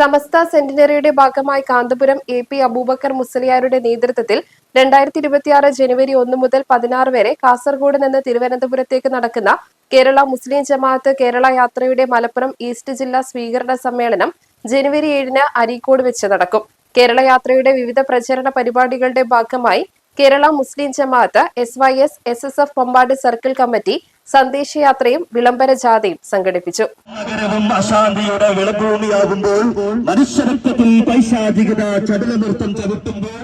Samastha സെന്റിനറിയുടെ ഭാഗമായി Kanthapuram A P Abubakar മുസ്ലിയാരുടെ നേതൃത്വത്തിൽ രണ്ടായിരത്തി ഇരുപത്തിയാറ് ജനുവരി ഒന്ന് മുതൽ പതിനാറ് വരെ കാസർഗോഡ് നിന്ന് തിരുവനന്തപുരത്തേക്ക് നടക്കുന്ന കേരള മുസ്ലിം ജമാഅത്ത് കേരള യാത്രയുടെ മലപ്പുറം ഈസ്റ്റ് ജില്ലാ സ്വീകരണ സമ്മേളനം ജനുവരി ഏഴിന് അരീക്കോട് വെച്ച് നടക്കും. കേരള യാത്രയുടെ വിവിധ പ്രചരണ പരിപാടികളുടെ ഭാഗമായി Kerala Muslim Jamaath S Y S S S F Pampad circle committee സന്ദേശയാത്രയും വിളംബര ജാഥയും സംഘടിപ്പിച്ചു. നഗരവും അശാന്തിയുടെ വിളഭൂമിയാകുമ്പോൾ മനുഷ്യരക്തത്തിൽ പൈശാചികത ചടുലനൃത്തം ചവിട്ടുമ്പോൾ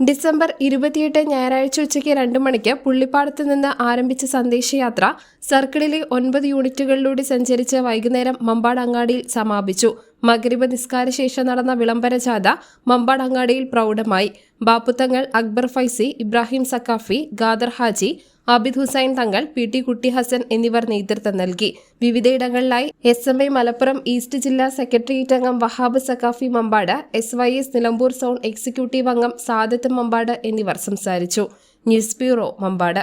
ഡിസംബർ ഇരുപത്തിയെട്ട് ഞായറാഴ്ച ഉച്ചയ്ക്ക് രണ്ട് മണിക്ക് പുള്ളിപ്പാടത്ത് നിന്ന് ആരംഭിച്ച സന്ദേശയാത്ര സർക്കിളിലെ ഒൻപത് യൂണിറ്റുകളിലൂടെ സഞ്ചരിച്ച് വൈകുന്നേരം മമ്പാട് അങ്ങാടിയിൽ സമാപിച്ചു. മഗ്രിബ് നിസ്കാര ശേഷം നടന്ന വിളംബര ജാഥ മമ്പാട് അങ്ങാടിയിൽ പ്രൗഢമായി. ബാപ്പുത്തങ്ങൾ അക്ബർ ഫൈസി ഇബ്രാഹിം സക്കാഫി ഗാദർ ഹാജി അബിദ് ഹുസൈൻ തങ്ങൾ പി ടി കുട്ടി ഹസൻ എന്നിവർ നേതൃത്വം നൽകി. വിവിധയിടങ്ങളിലായി S M I Malappuram east ജില്ലാ സെക്രട്ടേറിയറ്റ് അംഗം Wahab Saqafi Mampad S Y S Nilambur zone executive അംഗം സാദത്ത് മമ്പാട് എന്നിവർ സംസാരിച്ചു. News bureau Mampad.